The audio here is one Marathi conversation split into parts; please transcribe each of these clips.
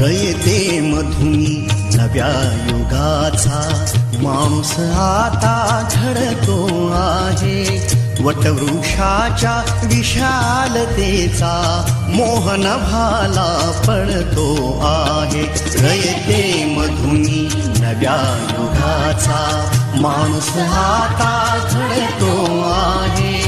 रयते मधुनी नव्या युगाचा. माणूस आता घडतो आहे. वटवृक्षाच्या विशालतेचा मोहन भाला पडतो आहे. रयते मधुनी नव्या युगाचा. माणूस आता घडतो आहे.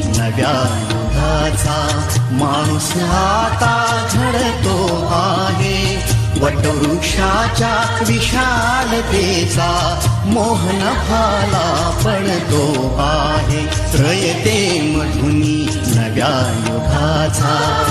नव्या युगाचा माणूस आता झडतो आहे. वटवृक्षाच्या विशालतेचा मोहनफाला पडतो आहे. त्रयते मधुनी नव्या युगाचा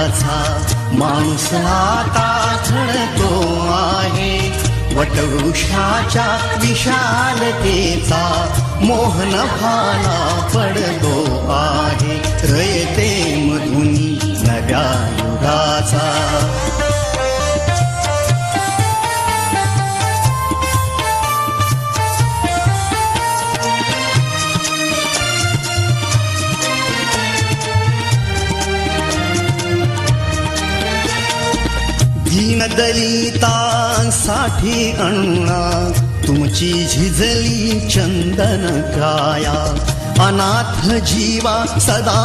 माझा माणूस आता घडतो आहे. वटवृक्षाच्या विशालतेचा मोहन भाला पडतो. दीनदलितांसाठी अण्णा तुमची झिजली चंदन काया अनाथ जीवा सदा